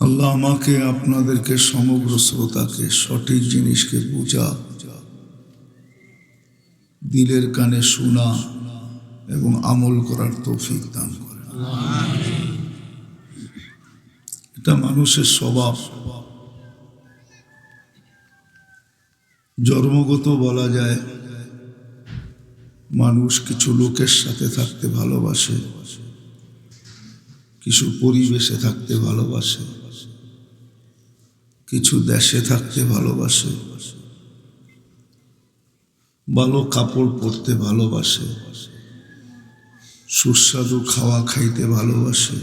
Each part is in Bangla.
আল্লাহ আমাকে আপনাদেরকে সমগ্র শ্রোতাকে সঠিক জিনিসকে বোঝা, দিলের কানে শোনা এবং আমল করার তৌফিক দান করে। এটা মানুষের স্বভাব। জন্মগত বলা যায়, মানুষ কিছু লোকের সাথে থাকতে ভালোবাসে, কিছু পরিবেশে থাকতে ভালোবাসে। কিছু দেশে থাকতে ভালোবাসে। ভালো কাপড় পরতে ভালোবাসে। সুস্বাদু খাওয়া খাইতে ভালোবাসে।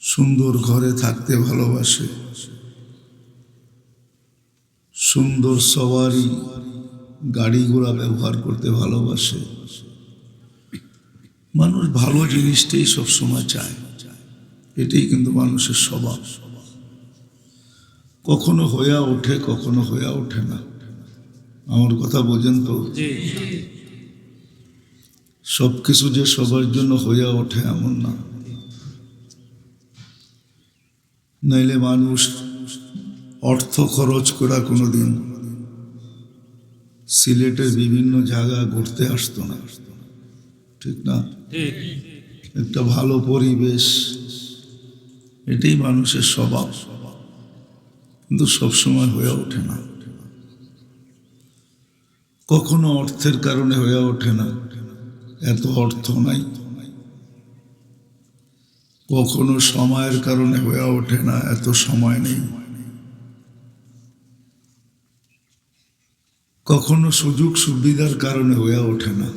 সুন্দর ঘরে থাকতে ভালোবাসে। সুন্দর সওয়ারি গাড়ি ঘোড়া ব্যবহার করতে ভালোবাসে। মানুষ ভালো জিনিসটাই সবসময় চায়। এটাই কিন্তু মানুষের স্বভাব। কখনো হইয়া ওঠে কখনো হইয়া ওঠে না। আমার কথা বোঝেন তো? সব কিছু যে সবার জন্য হইয়া ওঠে এমন না। নাইলে মানুষ অর্থ খরচ করা কোনোদিন সিলেটের বিভিন্ন জায়গা ঘুরতে আসতো না। ঠিক না? একটা ভালো পরিবেশ এটাই মানুষের স্বভাব। কিন্তু সবসময় হয়ে ওঠে না। কখনো অর্থের কারণে হয়ে ওঠে না। এত অর্থ নাই। কখনো সময়ের কারণে হয়ে ওঠে না, এত সময় নেই। কখনো সুযোগ সুবিধার কারণে হয়ে ওঠে না।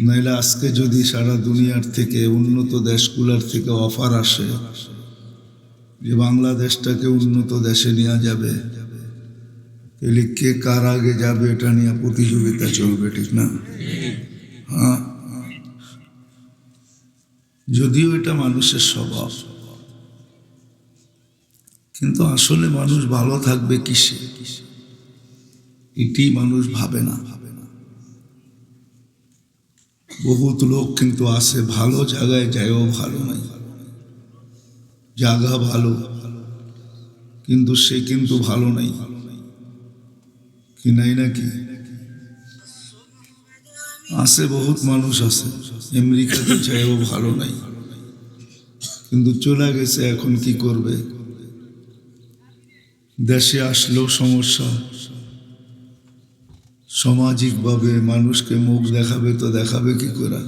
নাইলে আজকে যদি সারা দুনিয়ার থেকে উন্নত দেশগুলোর থেকে অফার আসে যে বাংলাদেশটাকে উন্নত দেশে নেওয়া যাবে। তাহলে কে কার আগে যাবে এটা নিয়ে প্রতিযোগিতা চলবে, ঠিক না? হ্যাঁ? যদিও এটা মানুষের স্বভাব। কিন্তু আসলে মানুষ ভালো থাকবে কিসে? এটি মানুষ ভাবে না। ভাবে না বহুত লোক কিন্তু আসে ভালো জায়গায় যায়ও ভালো নাই। জায়গা ভালো, কিন্তু সে কিন্তু ভালো নাই। কি নাই নাকি? আসে বহুত মানুষ আছে, আমেরিকাতে যায়ও ভালো নাই। কিন্তু চলে গেছে, এখন কি করবে? দেশে আসলেও সমস্যা। সামাজিকভাবে মানুষকে মুখ দেখাবে তো দেখাবে কি করে?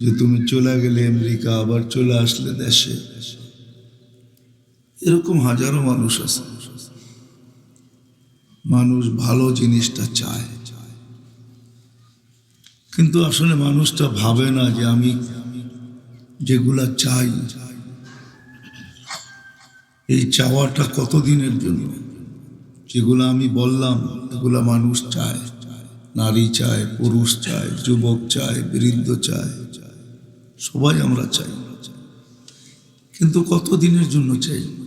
যে তুমি চলে গেলে আমেরিকা, আবার চলে আসলে দেশে। এরকম হাজারো মানুষ আছে। মানুষ ভালো জিনিসটা চায়। কিন্তু আসলে মানুষটা ভাবে না যে আমি যেগুলা চাই, এই চাওয়াটা কতদিনের জন্য? যেগুলো আমি বললাম, এগুলা মানুষ চায়। নারী চায়, পুরুষ চায়, যুবক চায়, বৃদ্ধ চায়। সবাই আমরা চাই। কিন্তু কত দিনের জন্য চাই?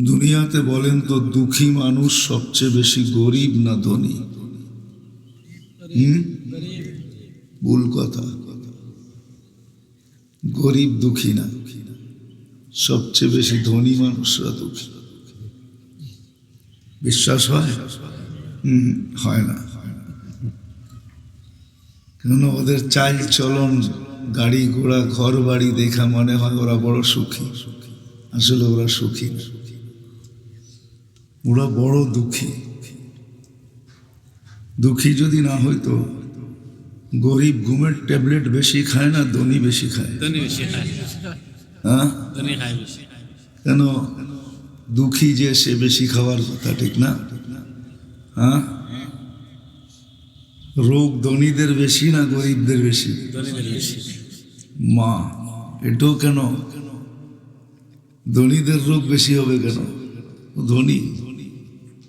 দুনিয়াতে বলেন তো, দুঃখী মানুষ সবচেয়ে বেশি গরিব না ধনী? হুম? ভুল কথা। গরিব দুঃখী না। সবচেয়ে বেশি ধনী মানুষরা দুঃখী। বিশ্বাস হয়? হুম, হয় না। কেন ওদের চাল চলন, গাড়ি ঘোড়া ঘর বাড়ি দেখা মনে হয় ওরা বড় সুখী। আসলে ওরা সুখী না। ওরা বড় দুঃখী। দুঃখী যদি না হইতো গরিব ঘুমের ট্যাবলেট বেশি খায় না ধনী বেশি খায়? হ্যাঁ? কেন? দুঃখী যে সে বেশি খাওয়ার কথা ঠিক না? হ্যাঁ? রোগ ধনীদের বেশি না গরিবদের বেশি? মা এটাও কেন? ধনীদের রোগ বেশি হবে কেন? ধনী।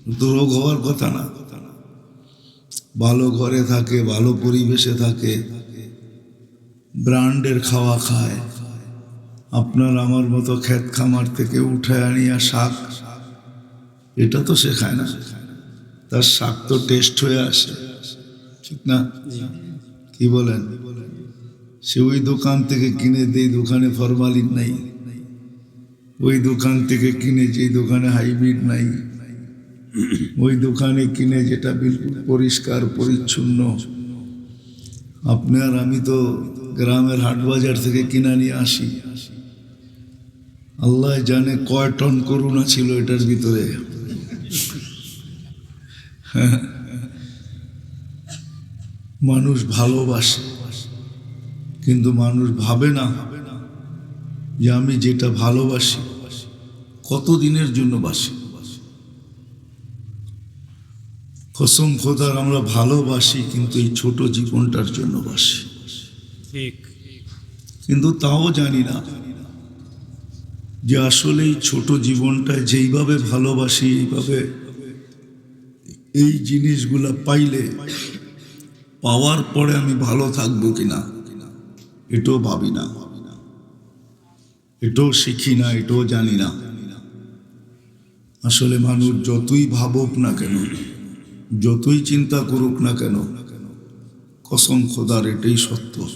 রোগ হওয়ার কথা না। ভালো ঘরে থাকে ভালো পরিবেশে থাকে ব্র্যান্ডের খাওয়া খায়। আপনার আমার মতো ক্ষেত খামার থেকে উঠে আনিয়া শাক এটা তো সে খায় না। তার শাক তো টেস্ট হয়ে আসে। ঠিক না? কি বলেন? সে ওই দোকান থেকে কিনে দেই দোকানে ফরমালিন নাই ওই দোকান থেকে কিনে যেই দোকানে হাইব্রিড নাই ওই দোকানে কিনে যেটা বিলকুল পরিষ্কার, পরিচ্ছন্ন। আপনার আমি তো গ্রামের হাটবাজার থেকে কিনা নিয়ে আসি। আল্লাহ জানে কয় টন করুণা ছিল এটার ভিতরে। মানুষ ভালোবাসে, কিন্তু মানুষ ভাবে না যে আমি যেটা ভালোবাসি কত দিনের জন্য বাসি? কসম খোদার আমরা ভালোবাসি কিন্তু এই ছোট জীবনটার জন্য বাসি। ঠিক। কিন্তু তাও জানি না যে আসলে এই ছোট জীবনটা যেইভাবে ভালোবাসি এইভাবে এই জিনিসগুলা পাইলে পাওয়ার পরে আমি ভালো থাকব কিনা এটাও ভাবি না। এটাও শিখি না এটাও জানি না। আসলে মানুষ যতই ভাবুক না কেন যতই চিন্তা করুক না কেন, কসম খোদার এটাই সত্য।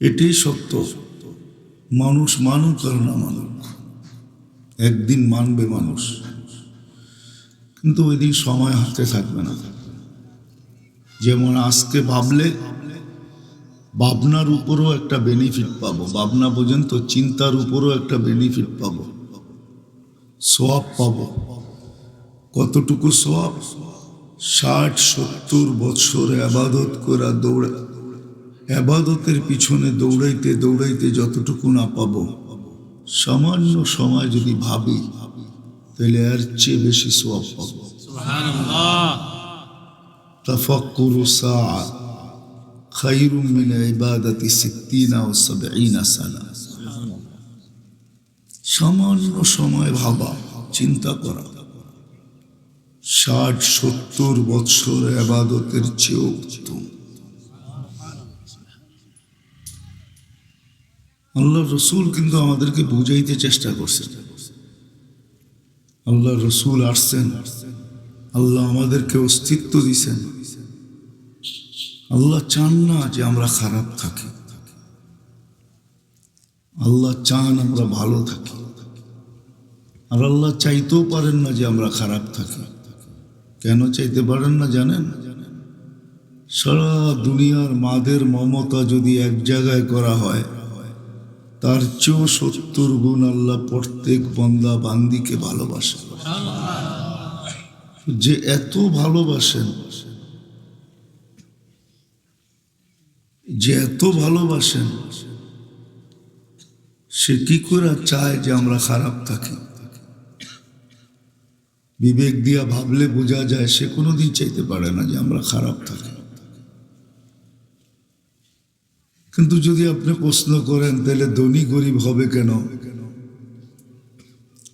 এটাই সত্য। মানুষ মানুক আর না মানুক, একদিন মানবে মানুষ। কিন্তু ওই দিন সময় হাতে থাকবে না। যেমন আজকে ভাবলে, ভাবনার উপরও একটা বেনিফিট পাবো। ভাবনা পর্যন্ত, চিন্তার উপরও একটা বেনিফিট পাবো। সব পাব। কতটুকু সব ষাট সত্তর বছর আবাদত করা দৌড়া আবাদতের পিছনে দৌড়াইতে দৌড়াইতে যতটুকু না পাব। সামান্য সময় যদি ভাবি তাহলে আর চেয়ে বেশি সোয়াব পাব। তাফাক্কুরু সাআ খায়রুম মিন ইবাদাতি সিত্তিনা ও সাবঈনা সানা। সামান্য সময় ভাবা, চিন্তা করা। ষাট, সত্তর বৎসর আবাদতের চেয়েও উত্তম। আল্লাহ রসুল কিন্তু আমাদেরকে বুঝাইতে চেষ্টা করছেন। আল্লাহ রসুল আসছেন। আল্লাহ আমাদেরকে অস্তিত্ব দিছেন। আল্লাহ চান না যে আমরা খারাপ থাকি। আল্লাহ চান আমরা ভালো থাকি। আর আল্লাহ চাইতেও পারেন না যে আমরা খারাপ থাকি। কেন চাইতে পারেন না জানেন? সারা দুনিয়ার মাদের মমতা যদি এক জায়গায় করা হয়, তার চেয়েও সত্তর গুণ আল্লাহ প্রত্যেক বন্দা বান্দিকে ভালোবাসে। যে এত ভালোবাসেন, যে এত ভালোবাসেন সে কি করে চায় যে আমরা খারাপ থাকি? বিবেক দিয়া ভাবলে বোঝা যায় সে কোনোদিন চাইতে পারে না যে আমরা খারাপ থাকি। কিন্তু যদি আপনি প্রশ্ন করেন, তাহলে ধনী গরিব হবে কেন?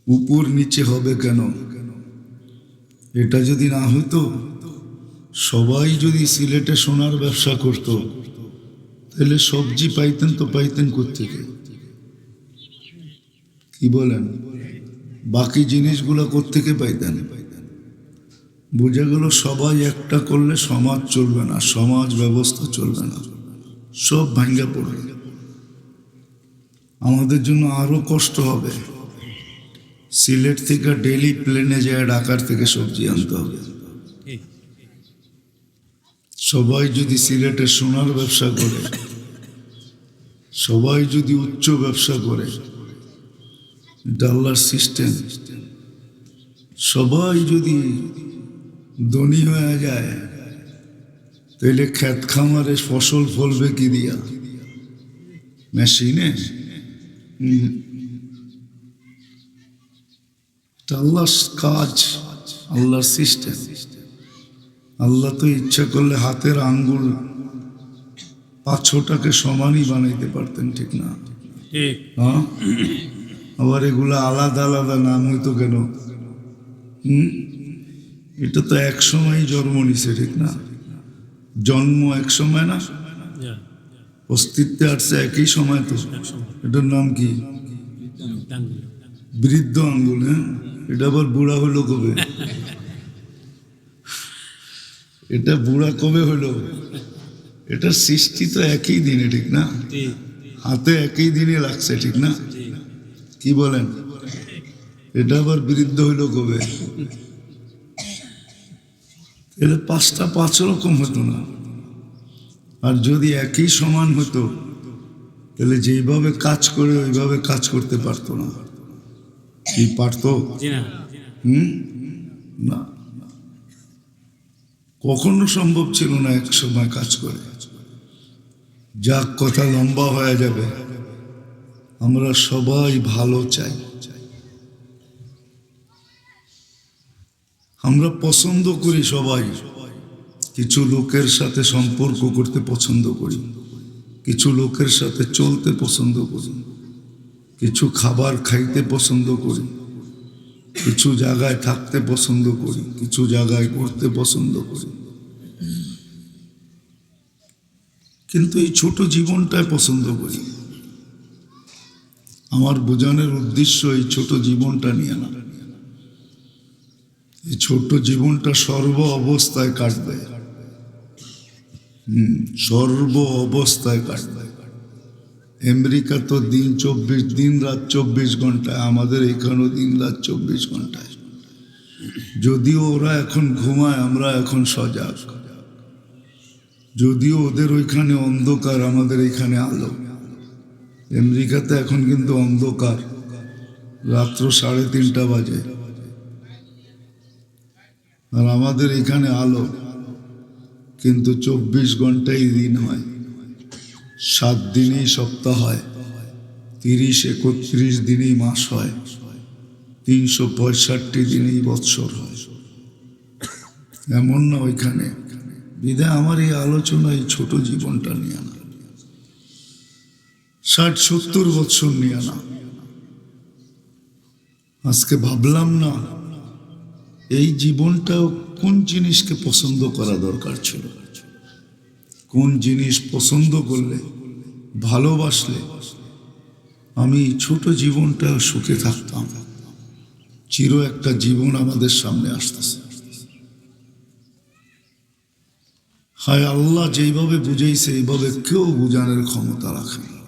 উপর নিচে হবে কেন? এটা যদি না হইতো, সবাই যদি সিলেটে সোনার ব্যবসা করত, তাহলে সবজি পাইতেন তো পাইতেন কোথেকে কি বলেন? বাকি জিনিসগুলো কোথেকে পাইতেন? বোঝা গেল সবাই একটা করলে সমাজ চলবে না, সমাজ ব্যবস্থা চলবে না, সব ভাঙ্গা পড়বে। আমাদের জন্য আরও কষ্ট হবে। সিলেট থেকে ডেলি প্লেনে যায়, ঢাকার থেকে সবজি আনতে হবে। সবাই যদি সিলেটে সোনার ব্যবসা করে, সবাই যদি উচ্চ ব্যবসা করে এটা আল্লাহর সিস্টেম সবাই যদি ধনী হয়ে যায় তাহলে ক্ষেত খামারে ফসল ফলবে কি দিয়া? মেশিনে? আল্লাহর কাজ আল্লাহর সিস্টেম। আল্লাহ তো ইচ্ছা করলে হাতের আঙ্গুল পাঁচ ছটাকে সমানই বানাইতে পারতেন ঠিক না? ঠিক। হ্যাঁ? আবার এগুলো আলাদা আলাদা নাম হইতো কেন? হুম? এটা তো এক সময়ই জন্ম নিছে ঠিক না? জন্ম এক সময় না? অস্তিত্বে আসছে একই সময় তো। এটার নাম কি? বৃদ্ধ আঙ্গুল হ্যাঁ? এটা আবার বুড়া হলো কবে? এটা বুড়া কবে হলো? এটার সৃষ্টি তো একই দিনে ঠিক না? হাতে একই দিনে লাগছে ঠিক না? কি বলেন? এটা আবার বিরুদ্ধ হইল কবে? এলে পাঁচটা পাঁচ রকম হতো না। আর যদি একই সমান হতো তাহলে যেইভাবে কাজ করে ওইভাবে কাজ করতে পারতো না। কি পারতো? হুম? না। কখনো সম্ভব ছিল না এক সময় কাজ করে। যাক কথা লম্বা হয়ে যাবে। আমরা সবাই ভালো চাই। আমরা পছন্দ করি সবাই। কিছু লোকের সাথে সম্পর্ক করতে পছন্দ করি। কিছু লোকের সাথে চলতে পছন্দ করি। কিছু খাবার খাইতে পছন্দ করি। কিছু জায়গায় থাকতে পছন্দ করি। কিছু জায়গায় ঘুরতে পছন্দ করি। কিন্তু এই ছোট জীবনটাই পছন্দ করি। আমার বোঝানোর উদ্দেশ্য এই ছোট জীবনটা নিয়ে না। এই ছোট জীবনটা সর্ব অবস্থায় কাটবে। হুম, সর্ব অবস্থায় কাটবে। আমেরিকা তো দিন চব্বিশ, দিন রাত চব্বিশ ঘন্টায়, আমাদের এখানেও দিন রাত চব্বিশ ঘন্টায়। যদিও ওরা এখন ঘুমায়, আমরা এখন সজাগ। যদিও ওদের ওইখানে অন্ধকার, আমাদের এখানে আলো। আমেরিকাতে এখন কিন্তু অন্ধকার। রাত্র সাড়ে তিনটা বাজে। আর আমাদের এখানে আলো, কিন্তু চব্বিশ ঘন্টাই দিন হয়। সাত দিনেই সপ্তাহ হয়, তিরিশ, একত্রিশ দিনেই মাস হয়, তিনশো পঁয়ষট্টি দিনেই বৎসর হয়। এমন না ওইখানে। বিধায় আমার এই আলোচনা এই ছোট জীবনটা নিয়ে না। ষাট, সত্তর বৎসর নিয়ে না। আজকে ভাবলাম না, এই জীবনটাও কোন জিনিসকে পছন্দ করা দরকার ছিল? কোন জিনিস পছন্দ করলে, ভালোবাসলে আমি ছোট জীবনটা সুখে থাকতাম। চির একটা জীবন আমাদের সামনে আসতেছে। হায় আল্লাহ, যেইভাবে বুঝাইছে, এইভাবে কেউ বুঝানোর ক্ষমতা রাখে না।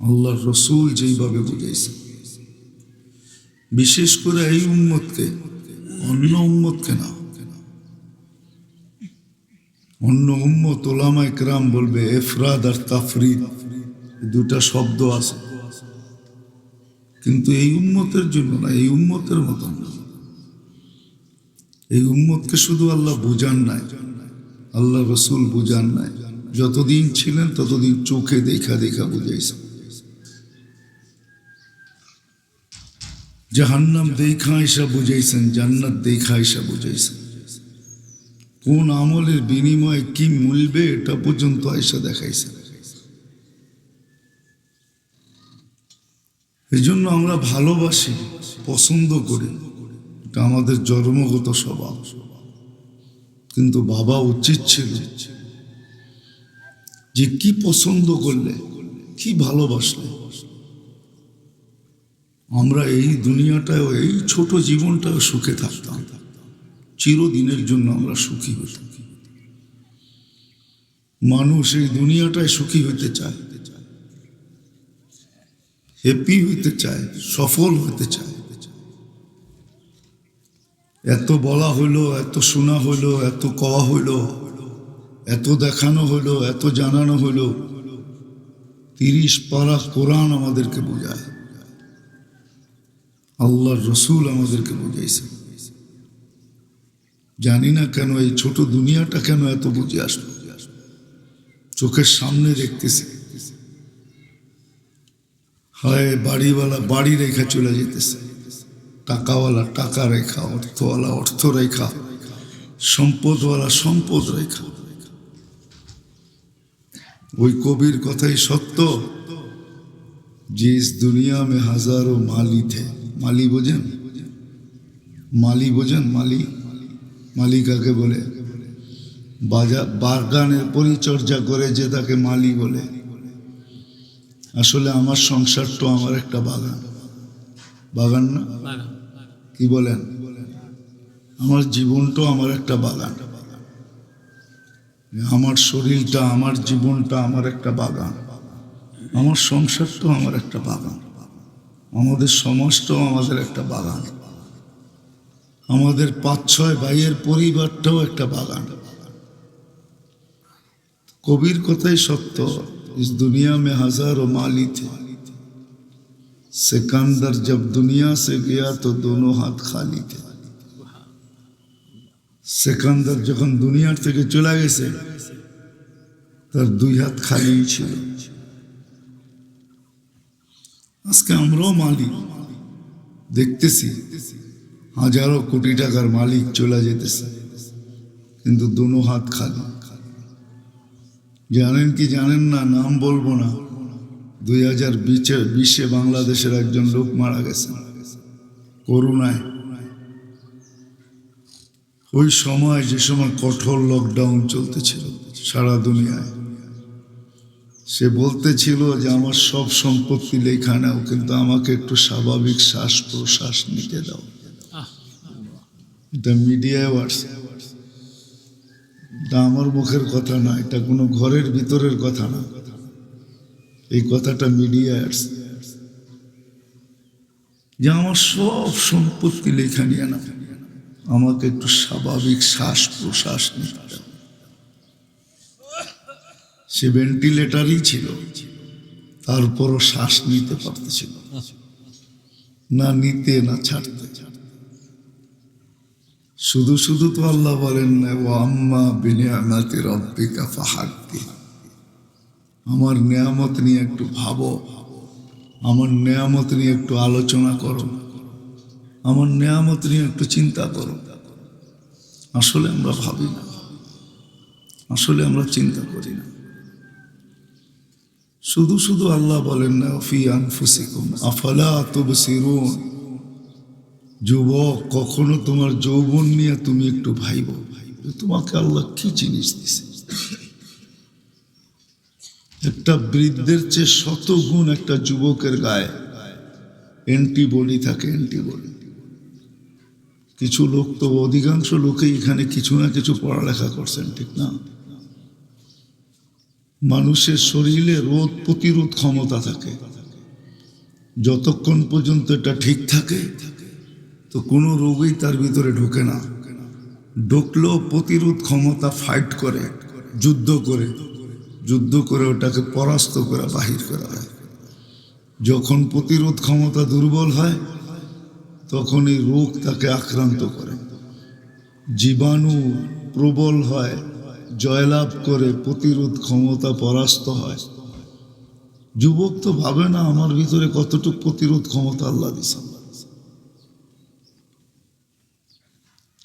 আল্লাহর রসুল যেইভাবে বুঝাইছে। বিশেষ করে এই উম্মতকে, অন্য উম্মতকে না। অন্য উম্মত ওলামা একরাম বলবে, এফরাদ আর তাফরিদ দুটা শব্দ আছে। কিন্তু এই উম্মতের জন্য না, এই উম্মতের মতন না। এই উম্মতকে শুধু আল্লাহ বুঝান নাই আল্লাহ রসুল বুঝান নাই। যতদিন ছিলেন ততদিন চোখে দেখা দেখা বুঝাইছে। জাহান্নাম দেখা এসা বুঝাইছেন, জান্নাত দেখা এসা বুঝাইছেন। কোন আমলের বিনিময়ে কি মূলবে এটা পর্যন্ত আয়সা দেখাইছে এই জন্য আমরা ভালোবাসি, পছন্দ করি। এটা আমাদের জন্মগত স্বভাব। কিন্তু বাবা উচিত ছিল যে কি পছন্দ করলে, কি ভালোবাসলে আমরা এই দুনিয়াটায় এই ছোট জীবনটাও সুখে থাকতাম। চিরদিনের জন্য আমরা সুখী হতাম মানুষ এই দুনিয়াটায় সুখী হতে চায় হ্যাপি হইতে চায়, সফল হতে চায়। এত বলা হইল, এত শোনা হইল, এত কওয়া হইল, এত দেখানো হইল, এত জানানো হইল। তিরিশ পারা কোরআন আমাদেরকে বোঝায়। আল্লাহ রসুল আমাদেরকে বুঝাইছে। জানি না কেন এই ছোট দুনিয়াটা কেন এত বুঝে আসলো। চোখের সামনে দেখতেছে। হয়, বাড়িওয়ালা, বাড়ি রেখা চলে যেতেছে। টাকাওয়ালা, টাকা রেখা, অর্থওয়ালা, অর্থ রেখা, সম্পদওয়ালা, সম্পদ রেখা। ওই কবির কথাই সত্য? জিস দুনিয়া মে হাজারো মালি থে মালি বোঝেন? মালি বোঝেন? মালি? মালি কাকে বলে? বাজার বাগানের পরিচর্যা করে যে তাকে মালি বলে। আসলে আমার সংসারটা আমার একটা বাগান। বাগান না? কি বলেন? আমার জীবনটাও আমার একটা বাগান। আমার শরীরটা আমার জীবনটা আমার একটা বাগান। আমার সংসারটাও আমার একটা বাগান। আমাদের সমস্ত আমাদের একটা বাগান। আমাদের পাঁচ, ছয় ভাইয়ের পরিবারটাও একটা বাগান। কবির কথাই সত্য, ইস দুনিয়া মে হাজার ও মালি থে। সেকান্দার জব দুনিয়া সে গিয়া তো দোনো হাত খালি থে। সেকান্দার যখন দুনিয়ার থেকে চলে গেছে, তার দুই হাত খালি ছিল। আজকে আমরাও মালিক। দেখতেছি হাজারো কোটি টাকার মালিক চলে যেতেছে। কিন্তু দুনো হাত খালি। জানেন কি জানেন না, নাম বলব না। দুই হাজার বিশে বিশে বাংলাদেশের একজন লোক মারা গেছে। করুণায় ওই সময় যে সময় কঠোর লকডাউন চলতেছিল সারা দুনিয়ায়। সে বলতেছিল যে আমার সব সম্পত্তি লেখা নাও কিন্তু আমাকে একটু স্বাভাবিক শ্বাস প্রশ্বাস নিতে দাও। এটা মিডিয়ায় আসছে এটা আমার মুখের কথা না এটা কোনো ঘরের ভিতরের কথা না। এই কথাটা মিডিয়ায় আসছে যে আমার সব সম্পত্তি লেখা নিয়ে না আমাকে একটু স্বাভাবিক শ্বাস প্রশ্বাস নিতে দাও। সে ভেন্টিলেটারই ছিল। তারপরও শ্বাস নিতে পারতেছিল না। নিতে, না ছাড়তে। শুধু শুধু তো আল্লাহ বলেন না ও আম্মা বিনিয়ামাতি রব্বিকা ফাহাদ্দি আমার নেয়ামত নিয়ে একটু ভাবো। আমার নেয়ামত নিয়ে একটু আলোচনা করো। আমার নেয়ামত নিয়ে একটু চিন্তা করো। আসলে আমরা ভাবি না। আসলে আমরা চিন্তা করি না। শুধু শুধু আল্লাহ বলেন না, ফি আনফুসিকুম, আফালা তুবসিরুন। যুবক, কখনো তোমার যৌবন নিয়ে তুমি একটু ভাইব, যে তোমাকে আল্লাহ কি জিনিস দিছে? একটা বৃদ্ধের চেয়ে শত গুণ একটা যুবকের গায়ে অ্যান্টিবডি থাকে, অ্যান্টিবডি। কিছু লোক তো অধিকাংশ লোকেই এখানে কিছু না কিছু পড়ালেখা করছেন, ঠিক না? মানুষের শরীরে রোদ প্রতিরোধ ক্ষমতা থাকে। যতক্ষণ পর্যন্ত এটা ঠিক থাকে, তো কোনো রোগই তার ভিতরে ঢোকে না। ঢুকলেও প্রতিরোধ ক্ষমতা ফাইট করে, যুদ্ধ করে যুদ্ধ করে ওটাকে পরাস্ত করা বাহির করা হয়। যখন প্রতিরোধ ক্ষমতা দুর্বল হয় তখন এই রোগ তাকে আক্রান্ত করে। জীবাণু প্রবল হয় জয়লাভ করে প্রতিরোধ ক্ষমতা পরাস্ত হয়। যুবক তো ভাবে না আমার ভিতরে কতটুকু প্রতিরোধ ক্ষমতা আল্লাহ দিছে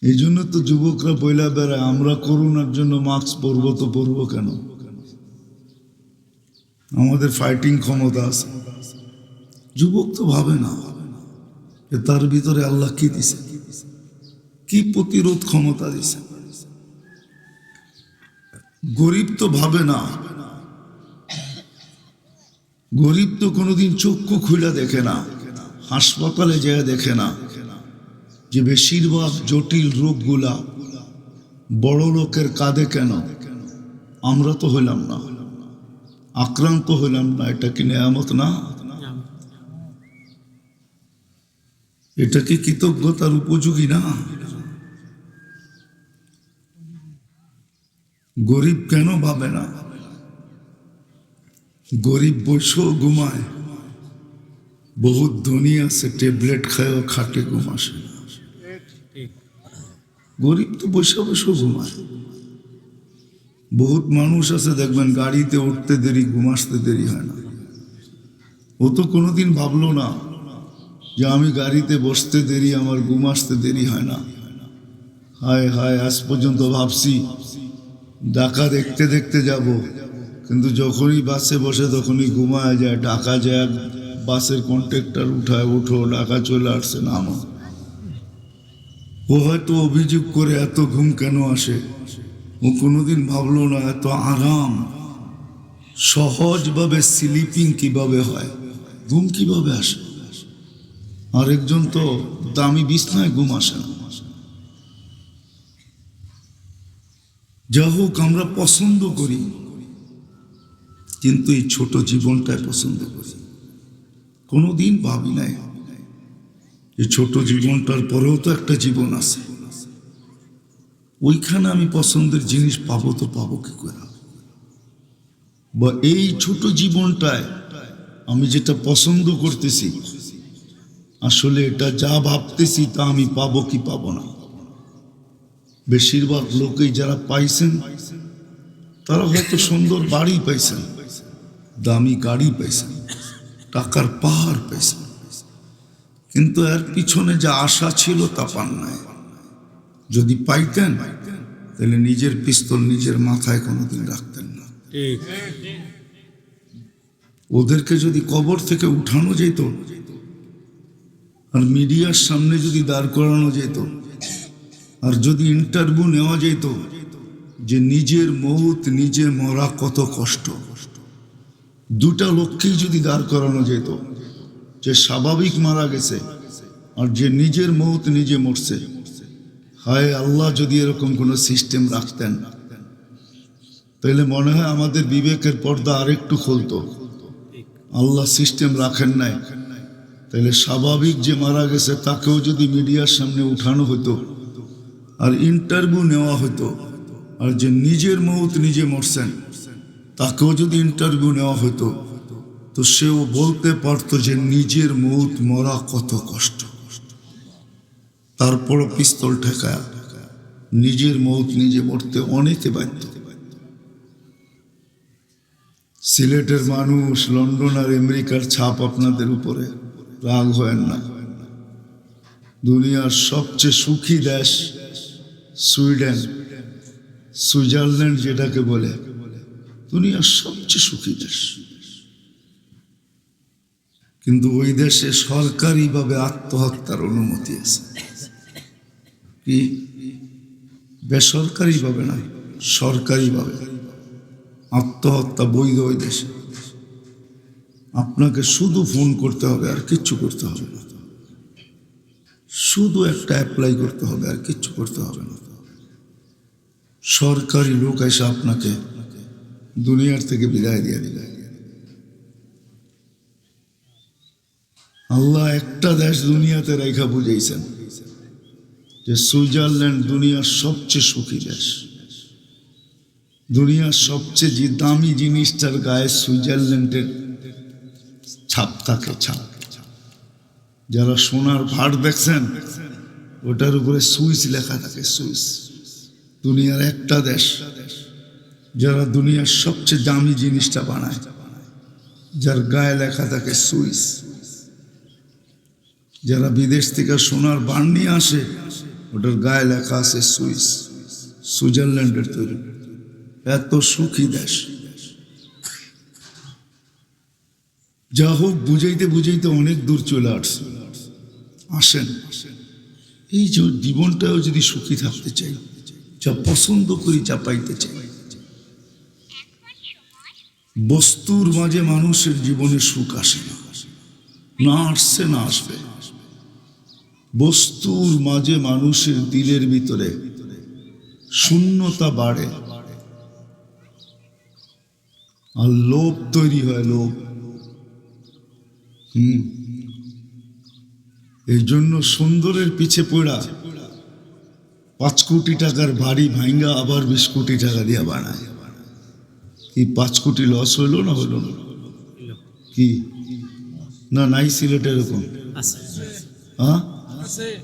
এই জন্য তো যুবকরা বইলা বেড়ায়, আমরা করোনার জন্য মাস্ক পরবো তো পরবো কেন? আমাদের ফাইটিং ক্ষমতা আছে। যুবক তো ভাবে না তার ভিতরে আল্লাহ কি দিছে কি প্রতিরোধ ক্ষমতা দিছে গরিব তো ভাবে না। গরিব তো কোনোদিন চক্ষু খুলে দেখে না হাসপাতালে যায় দেখে না। যে বেশিরভাগ জটিল রোগগুলা বড় লোকের কাঁধে কেন? আমরা তো হইলাম না। আক্রান্ত হইলাম না এটা কি নেয়ামত না? এটা কি কৃতজ্ঞতার উপযোগী না? গরিব কেন ভাবে না? গরিব বসেও ঘুমায়। বহুত ধনী আছে, ট্যাবলেট খায়ও খাটে ঘুম আসে না। গরিব তো বসে বসে ঘুমায়। বহুত মানুষ আছে, দেখবেন গাড়িতে উঠতে দেরি ঘুমাসতে দেরি হয় না। ও তো কোনোদিন ভাবলো না যে আমি গাড়িতে বসতে দেরি, আমার ঘুম আসতে দেরি হয় না। হায় হায়, আজ পর্যন্ত ভাবছি ডাকা দেখতে দেখতে যাব। কিন্তু যখনই বাসে বসে তখনই ঘুমায় যায়, ডাকা যায়, বাসের কন্ট্রাক্টর উঠায় উঠো ডাকা চলে আসছে নামো। ও হয়তো অভিযোগ করে এত ঘুম কেন আসে? ও কোনোদিন ভাবলো না, এত আরাম। সহজভাবে স্লিপিং কীভাবে হয়? ঘুম কীভাবে আসে? আরেকজন তো দামি বিছনায় ঘুম আসে না। যা হোক আমরা পছন্দ করি। কিন্তু এই ছোট জীবনটাই পছন্দ করি। কোনোদিন ভাবি নাই এই ছোট জীবনটার পরেও তো একটা জীবন আছে। ওইখানে আমি পছন্দের জিনিস পাবো তো পাবো কি করে? বা এই ছোট জীবনটায় আমি যেটা পছন্দ করতেছি, আসলে এটা যা ভাবতেছি তা আমি পাবো কি পাবো না? বেশিরভাগ লোকেই যারা পাইছেন তারা হয়তো সুন্দর বাড়ি পাইছেন দামি গাড়ি পাইছেন টাকার পাহাড় পাইছেন। কিন্তু এর পিছনে যা আশা ছিল তা পান নাই। যদি পাইতেন তাহলে নিজের পিস্তল নিজের মাথায় কোনোদিন রাখতেন না। ঠিক। ওদেরকে যদি কবর থেকে উঠানো যেত আর মিডিয়ার সামনে যদি দাঁড় করানো যেত আর যদি ইন্টারভিউ নেওয়া যেত, যে নিজের মৌত নিজে মরা কত কষ্ট। দুটা লক্ষ্যেই যদি দাঁড় করানো যেত, যে স্বাভাবিক মারা গেছে আর যে নিজের মৌত নিজে মরছে, হায় আল্লাহ যদি এরকম কোনো সিস্টেম রাখতেন। তাহলে মনে হয় আমাদের বিবেকের পর্দা আরেকটু খুলতো। আল্লাহ সিস্টেম রাখেন নাই। তাহলে স্বাভাবিক যে মারা গেছে, তাকেও যদি মিডিয়ার সামনে উঠানো হতো আর ইন্টারভিউ নেওয়া হতো আর যে নিজের মৌত নিজে মরছেন, তাকেও যদি ইন্টারভিউ নেওয়া হতো তো সেও বলতে পারতো যে নিজের মৌত মরা কত কষ্ট। তারপরও পিস্তল ঠেকায় নিজের মৌত নিজে মরতে অনেকে বাধ্য। সিলেটের মানুষ লন্ডন আর আমেরিকার ছাপ আপনাদের উপরে রাগ হয় না। দুনিয়ার সবচেয়ে সুখী দেশ সুইডেন, সুইজারল্যান্ড যেটাকে বলে, দুনিয়ার সবচেয়ে সুখী দেশ। কিন্তু ওই দেশে সরকারিভাবে আত্মহত্যার অনুমতি আছে। কি? বেসরকারিভাবে না সরকারিভাবে। আত্মহত্যা বৈধ ওই দেশে। আপনাকে শুধু ফোন করতে হবে, আর কিচ্ছু করতে হবে না। শুধু একটা অ্যাপ্লাই করতে হবে, আর কিচ্ছু করতে হবে না। সরকারি লোক এসে আপনাকে দুনিয়ার থেকে বিদায় দিয়ে দিবে। আল্লাহ একটা দেশ দুনিয়াতে রেখা বুঝাইছেন যে সুইজারল্যান্ড দুনিয়ার সবচেয়ে সুখী দেশ। দুনিয়ার সবচেয়ে যে দামি জিনিসটার গায়ে সুইজারল্যান্ডের ছাপ থাকে, ছাপ। যারা সোনার ভাট দেখছেন, ওটার উপরে সুইচ লেখা থাকে সুইস দুনিয়ার একটা দেশ যারা দুনিয়ার সবচেয়ে দামি জিনিসটা বানায়, যার গায়ে লেখা থাকে সুইস। যারা বিদেশ থেকে সোনার বান নিয়ে আসে, ওটার গায়ে লেখা আছে সুইস, সুইজারল্যান্ডের তৈরি। এত সুখী দেশ। যা হোক, বুঝাইতে বুঝাইতে অনেক দূর চলে আসছে। আসেন। এই যে জীবনটাও যদি সুখী থাকতে চাই যা পছন্দ করি যা পাইতে চাই। বস্তুর মাঝে মানুষের জীবনে সুখ আসে না। না আসছে, না আসবে। বস্তুর মাঝে মানুষের দিলের ভিতরে শূন্যতা বাড়ে। আর লোভ তৈরি হয়, লোভ। হুম। এই জন্য সুন্দরের পিছে পড়া পাঁচ কোটি টাকার বাড়ি ভাঙ্গা আবার বিশ কোটি টাকা দিয়ে বানায়। কি পাঁচ কোটি লস হইল না হইল না? কি? না, নাই সিলেটে এরকম। হ্যাঁ?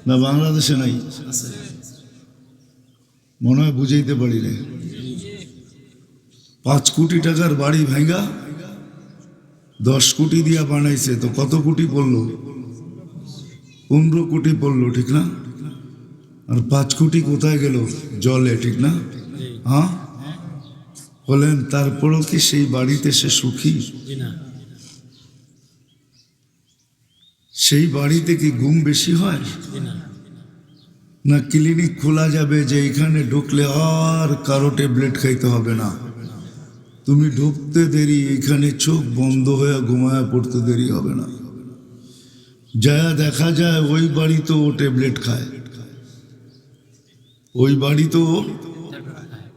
না, বাংলাদেশে নাই। মনে হয় বুঝাইতে পারি রে। পাঁচ কোটি টাকার বাড়ি ভাঙ্গা দশ কোটি দিয়া বানাইছে, তো কত কোটি পড়ল? পনেরো কোটি পড়ল, ঠিক না? আর পাঁচ কোটি কোথায় গেল? জলে, ঠিক না? হ্যাঁ? বলেন, তারপরও কি সেই বাড়িতে সে সুখী? সেই বাড়িতে কি ঘুম বেশি হয়? না ক্লিনিক খোলা যাবে যে এখানে ঢুকলে আর কারও ট্যাবলেট খাইতে হবে না। তুমি ঢুকতে দেরি, এখানে চোখ বন্ধ হয়ে ঘুমায় পড়তে দেরি হবে না। যা দেখা যায় ওই বাড়িতেও ও ট্যাবলেট খায়। ওই বাড়িতেও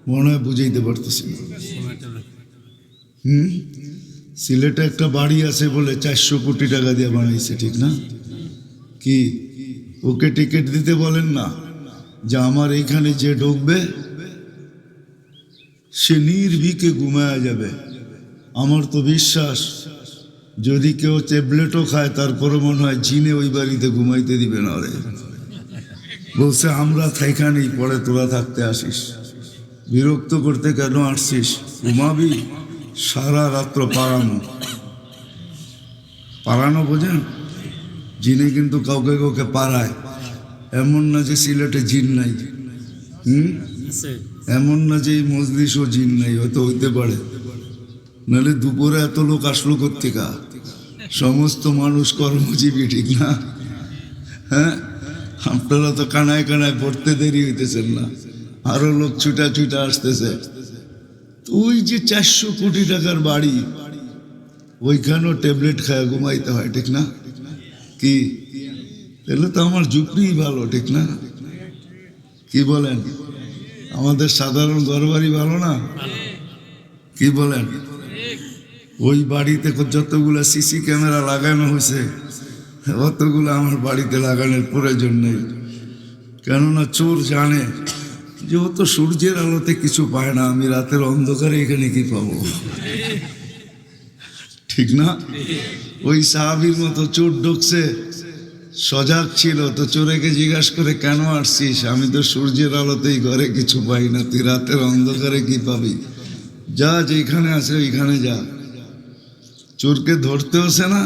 মনে হয় বুঝাইতে পারতেছি না। হুম? সিলেটে একটা বাড়ি আছে বলে চারশো কোটি টাকা দিয়ে বানাইছে, ঠিক না? কি? ওকে টিকিট দিতে বলেন না? যে আমার এইখানে যে ঢুকবে, সে নির্ভীকে ঘুমায়া যাবে। আমার তো বিশ্বাস, যদি কেউ ট্যাবলেটও খায় তারপরে মনে হয় জিনে ওই বাড়িতে ঘুমাইতে দিবে না বলছে আমরা থাইখানেই পরে তোরা থাকতে আসিস। বিরক্ত করতে কেন আসছিস? ঘুমাবি? সারা রাত্র পাড়ানো। পাড়ানো বোঝেন? জিনে কিন্তু কাউকে কাউকে পাড়ায়। এমন না যে সিলেটে জিন নাই। হুম? এমন না যে এই মজলিসও জিন নাই হয়তো হইতে পারে। নাহলে দুপুরে এত লোক আসলো কোথেকা সমস্ত মানুষ কর্মজীবী ঠিক না? হ্যাঁ? আপনারা তো কানায় কানায় পড়তে দেরি হইতেছেন না। আরও লোক ছুটা ছুটা আসতেছে। ওই যে চারশো কোটি টাকার বাড়ি, ওইখানেও ট্যাবলেট খায় ঘুমাইতে হয়, ঠিক না? কি? তাহলে তো আমার ঝুঁকড়িই ভালো, ঠিক না? কি বলেন? আমাদের সাধারণ ঘরবাড়ি ভালো না? কি বলেন? ওই বাড়িতে যতগুলো সিসি ক্যামেরা লাগানো হয়েছে অতগুলো আমার বাড়িতে লাগানোর প্রয়োজন নেই। কেননা চোর জানে যে ও তো সূর্যের আলোতে কিছু পায় না, আমি রাতের অন্ধকারে এখানে কি পাবো? ঠিক না? ওই সাহাবির মতো চোর ঢুকছে, সজাগ ছিল, তো চোরেকে জিজ্ঞাসা করে, কেন আসছিস? আমি তো সূর্যের আলোতেই ঘরে কিছু পাই না, তুই রাতের অন্ধকারে কি পাবি? যা যেখানে আছে ওইখানে যা। চোরকে ধরতে হচ্ছে না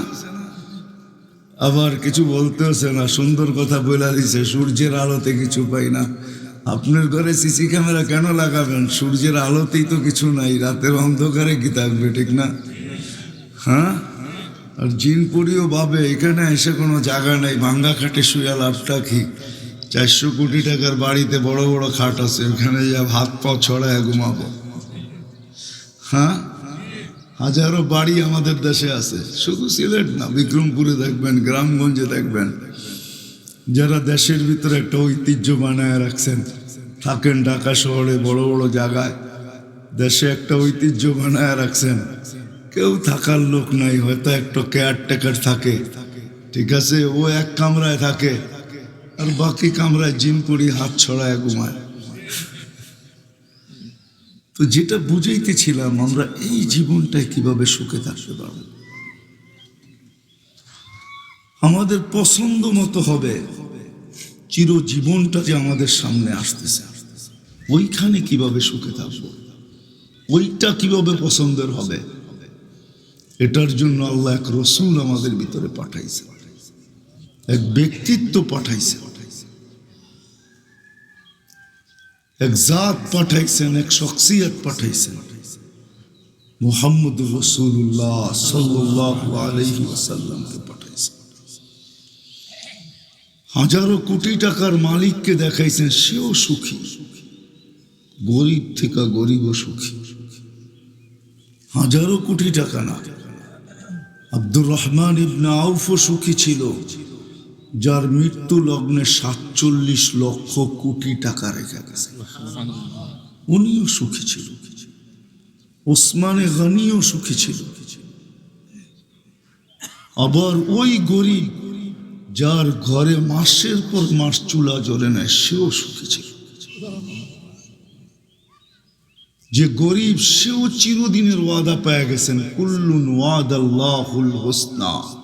আবার কিছু বলতে হচ্ছে না, সুন্দর কথা বলে দিছে, সূর্যের আলোতে কিছু পাই না। আপনার ঘরে সিসি ক্যামেরা কেন লাগাবেন? সূর্যের আলোতেই তো কিছু নাই, রাতের অন্ধকারে কি থাকবে, ঠিক না? হ্যাঁ? আর জিন জিনপুরিও ভাবে, এখানে এসে কোনো জায়গা নেই, ভাঙ্গা খাটে শুয়ে লাভটা কি? চারশো কোটি টাকার বাড়িতে বড় বড় খাট আছে, ওখানে যা হাত পা ছড়ায় ঘুমাবো। হ্যাঁ? হাজারো বাড়ি আমাদের দেশে আছে। শুধু সিলেট না, বিক্রমপুরে দেখবেন, গ্রামগঞ্জে দেখবেন। যারা দেশের ভিতরে একটা ঐতিহ্য বানায় রাখছেন, থাকেন ঢাকা শহরে, বড় বড় জায়গায়, দেশে একটা ঐতিহ্য বানায় রাখছেন, কেউ থাকার লোক নাই, হয়তো একটা কেয়ারটেকার থাকে, ঠিক আছে, ও এক কামরায় থাকে, আর বাকি কামরায় জিম করি, হাত ছড়ায় ঘুমায়। তো যেটা বুঝাইতেছিলাম, আমরা এই জীবনটায় কীভাবে সুখে থাকতে পারব? আমাদের পছন্দ মতো হবে চির জীবনটা যে আমাদের সামনে আসতেছে। ওইখানে কীভাবে সুখে থাকব? ওইটা কীভাবে পছন্দের হবে? এটার জন্য আল্লাহ এক রসুল আমাদের ভিতরে পাঠাইছে। এক ব্যক্তিত্ব পাঠাইছে। এক জাত পাঠাইছেন, এক শখসিয়ত পাঠাইছেন। মোহাম্মদ রসুল্লাহ সাল্লাহ পাঠাইছেন। হাজারো কোটি টাকার মালিককে দেখাইছেন, সেও সুখী। গরিব থেকে গরিবও সুখী। হাজারো কোটি টাকা না। আব্দুর রহমান ইবনে আউফও সুখী ছিল। যার মৃত্যু লগ্নে সাতচল্লিশ লক্ষ কোটি টাকা রেখে গেছে। উনিও সুখী ছিল। ওসমানে গানিও সুখী ছিল। আবার ওই গরিব যার ঘরে মাসের পর মাস চুলা জ্বলে নেয় সেও সুখী ছিল। যে গরিব, সেও চিরদিনের ওয়াদা পেয়ে গেছেন, কুল্লুন ওয়াদ আল্লাহুল হোসনা।